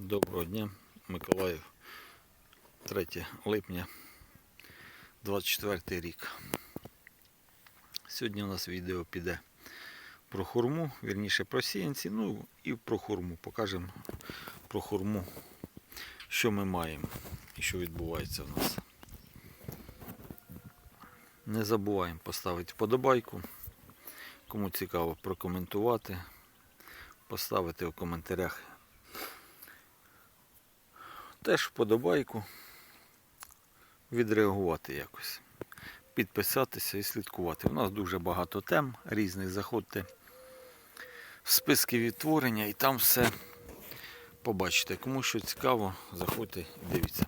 Доброго дня, Миколаїв, 3 липня, 24 рік. Сьогодні у нас відео піде про хурму, вірніше про сіянці, ну і про хурму. Покажемо про хурму, що ми маємо і що відбувається в нас. Не забуваємо поставити вподобайку. Кому цікаво прокоментувати, поставити в коментарях теж вподобайку, відреагувати якось, підписатися і слідкувати. У нас дуже багато тем різних. Заходьте в списки відтворення і там все побачите. Кому що цікаво, заходьте і дивіться.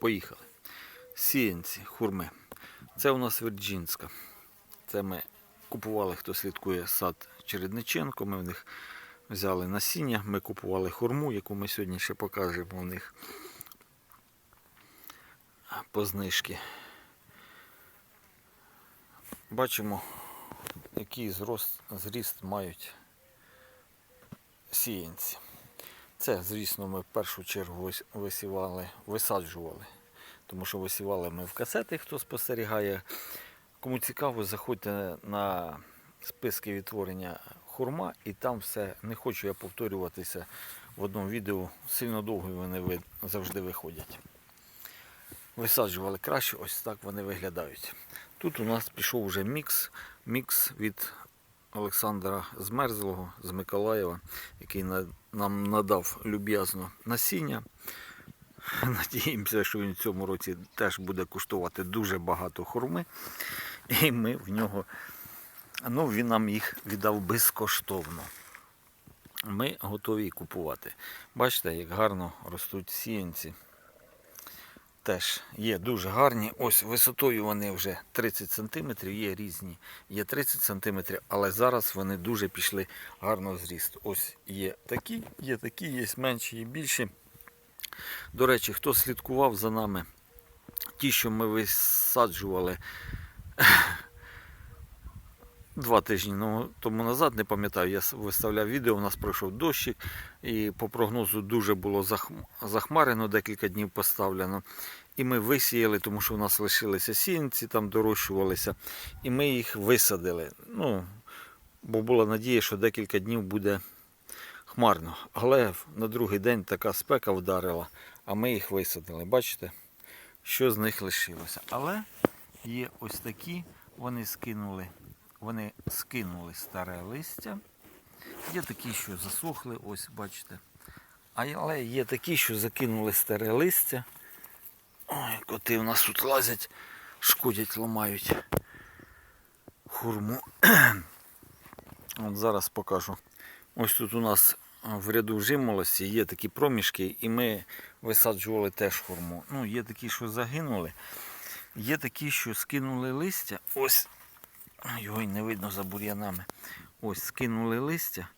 Поїхали. Сіянці, хурми. Це у нас Вірджинська. Це ми купували, хто слідкує сад Чередниченко. Ми в них взяли насіння, ми купували хурму, яку ми сьогодні ще покажемо в них по знижки. Бачимо, який зрост, зріст мають сіянці. Це, звісно, ми в першу чергу висівали, висаджували. Тому що висівали ми в касети, хто спостерігає. Кому цікаво, заходьте на списки відтворення хурма і там все. Не хочу я повторюватися в одному відео. Сильно довго вони завжди виходять. Висаджували краще, ось так вони виглядають. Тут у нас пішов вже мікс, мікс від Олександра Змерзлого з Миколаєва, який нам надав люб'язно насіння. Надіємося, що він в цьому році теж буде коштувати дуже багато хурми. І ми в нього, ну він нам їх віддав безкоштовно. Ми готові купувати. Бачите, як гарно ростуть сіянці. Теж є дуже гарні. Ось висотою вони вже 30 см, є різні, є 30 см, але зараз вони дуже пішли гарно зріст. Ось є такі, є такі, є менші, є більші. До речі, хто слідкував за нами, ті, що ми висаджували два тижні ну, тому назад, не пам'ятаю, я виставляв відео, у нас пройшов дощик, і по прогнозу дуже було захмарено, декілька днів поставлено. І ми висіяли, тому що у нас лишилися сінці, там дорощувалися, і ми їх висадили. Ну, бо була надія, що декілька днів буде хмарно. Але на другий день така спека вдарила, а ми їх висадили. Бачите, що з них лишилося. Але є ось такі, вони скинули, вони скинули старе листя. Є такі, що засохли, ось бачите. Але є такі, що закинули старе листя. Ой, коти у нас тут лазять, шкодять, ламають хурму. От зараз покажу. Ось тут у нас в ряду жимолості є такі проміжки, і ми висаджували теж хурму. Ну, є такі, що загинули. Є такі, що скинули листя. Ось його не видно за бур'янами. Ось скинули листя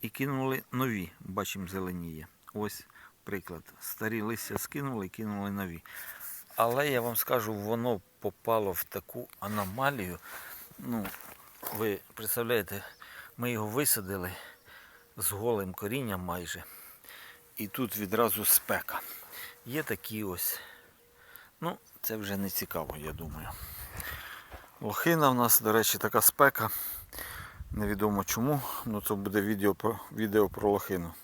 і кинули нові. Бачимо, зеленіє. Ось приклад. Старі листя скинули і кинули нові. Але я вам скажу, воно попало в таку аномалію. Ну, ви представляєте, ми його висадили з голим корінням майже. І тут відразу спека. Є такі ось. Ну, це вже не цікаво, я думаю. Лохина в нас, до речі, така спека. Невідомо чому. Ну це буде відео про, відео про лохину.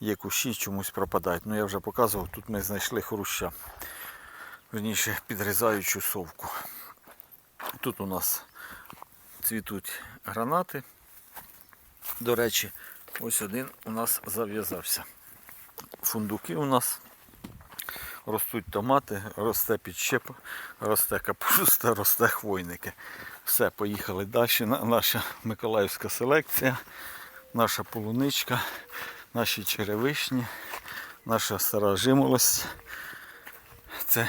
Є кущі, чомусь пропадають. Ну я вже показував, тут ми знайшли хруща. Верніше підрізаючу совку. Тут у нас цвітуть гранати. До речі, ось один у нас зав'язався. Фундуки у нас. Ростуть томати, росте підщеп, росте капуста, росте хвойники. Все, поїхали далі. Наша миколаївська селекція, наша полуничка, наші черевишні, наша стара жимолость. Це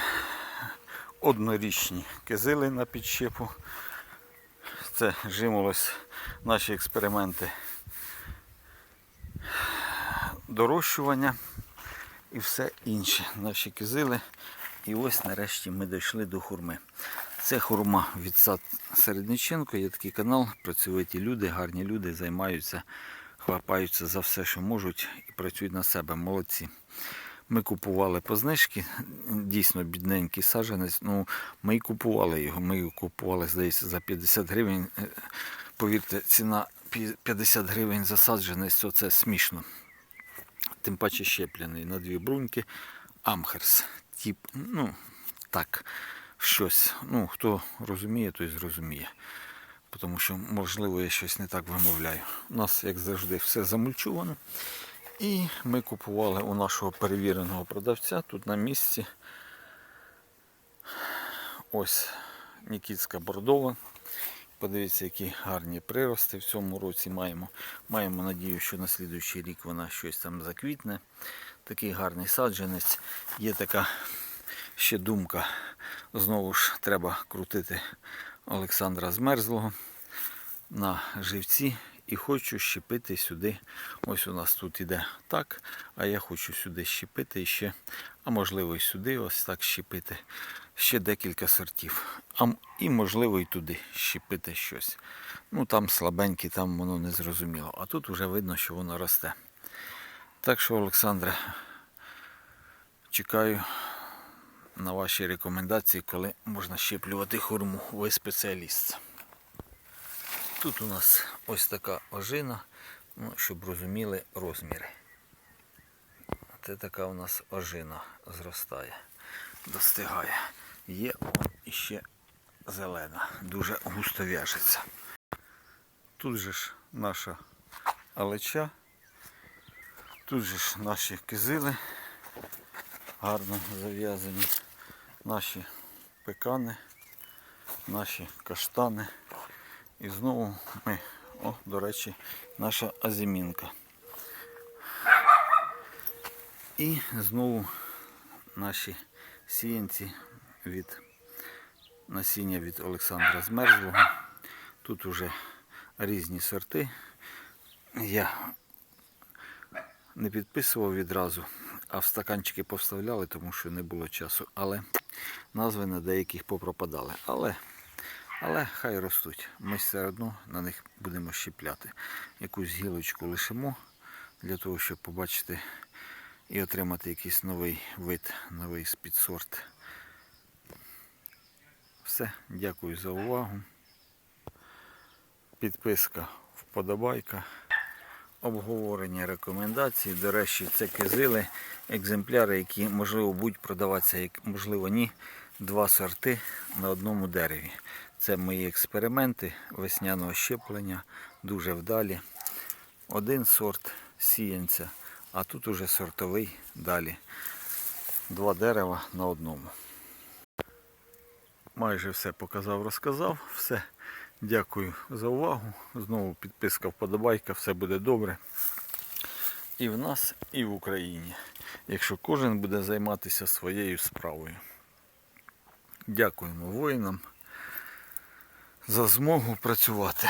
однорічні кизили на підщепу. Це жимолось наші експерименти дорощування і все інше. Наші кизили. І ось нарешті ми дійшли до хурми. Це хурма від сад Середниченко. Є такий канал, працьовиті люди, гарні люди займаються хапаються за все, що можуть, і працюють на себе. Молодці. Ми купували по знижці, дійсно бідненький саджанець. Ну, ми і купували його. Ми його купували, здається, за 50 гривень. Е, Повірте, ціна 50 гривень за саджанець, це смішно. Тим паче щеплений на дві бруньки. Амхерс. Тип, ну, так, щось. Ну, хто розуміє, той зрозуміє. Тому що, можливо, я щось не так вимовляю. У нас, як завжди, все замульчовано. І ми купували у нашого перевіреного продавця тут на місці. Ось Нікітська Бордова. Подивіться, які гарні прирости в цьому році маємо. Маємо надію, що на слідуючий рік вона щось там заквітне. Такий гарний саджанець. Є така ще думка. Знову ж треба крутити Олександра Змерзлого на живці і хочу щепити сюди. Ось у нас тут іде так, а я хочу сюди щепити ще, а можливо і сюди ось так щепити. Ще декілька сортів. А і можливо і туди щепити щось. Ну там слабенькі, там воно не зрозуміло. А тут вже видно, що воно росте. Так що, Олександре, чекаю на ваші рекомендації, коли можна щеплювати хурму. Ви спеціаліст. Тут у нас ось така ожина, ну, щоб розуміли розміри. Це така у нас ожина зростає, достигає. Є іще зелена, дуже густо в'яжеться. Тут же ж наша алеча, тут же ж наші кизили гарно зав'язані, наші пекани, наші каштани. І знову ми, о, до речі, наша азімінка. І знову наші сіянці від насіння від Олександра Змерзлого. Тут уже різні сорти. Я не підписував відразу, а в стаканчики повставляли, тому що не було часу. Але назви на деяких попропадали. Але але хай ростуть. Ми все одно на них будемо щепляти. Якусь гілочку лишимо для того, щоб побачити і отримати якийсь новий вид, новий спідсорт. Все, дякую за увагу. Підписка, вподобайка, обговорення рекомендацій. До речі, це кизили, екземпляри, які можливо будуть продаватися, можливо ні. Два сорти на одному дереві. Це мої експерименти весняного щеплення, дуже вдалі. Один сорт сіянця, а тут уже сортовий далі. Два дерева на одному. Майже все показав, розказав. Все. Дякую за увагу. Знову підписка, вподобайка, все буде добре. І в нас, і в Україні. Якщо кожен буде займатися своєю справою. Дякуємо воїнам за змогу працювати.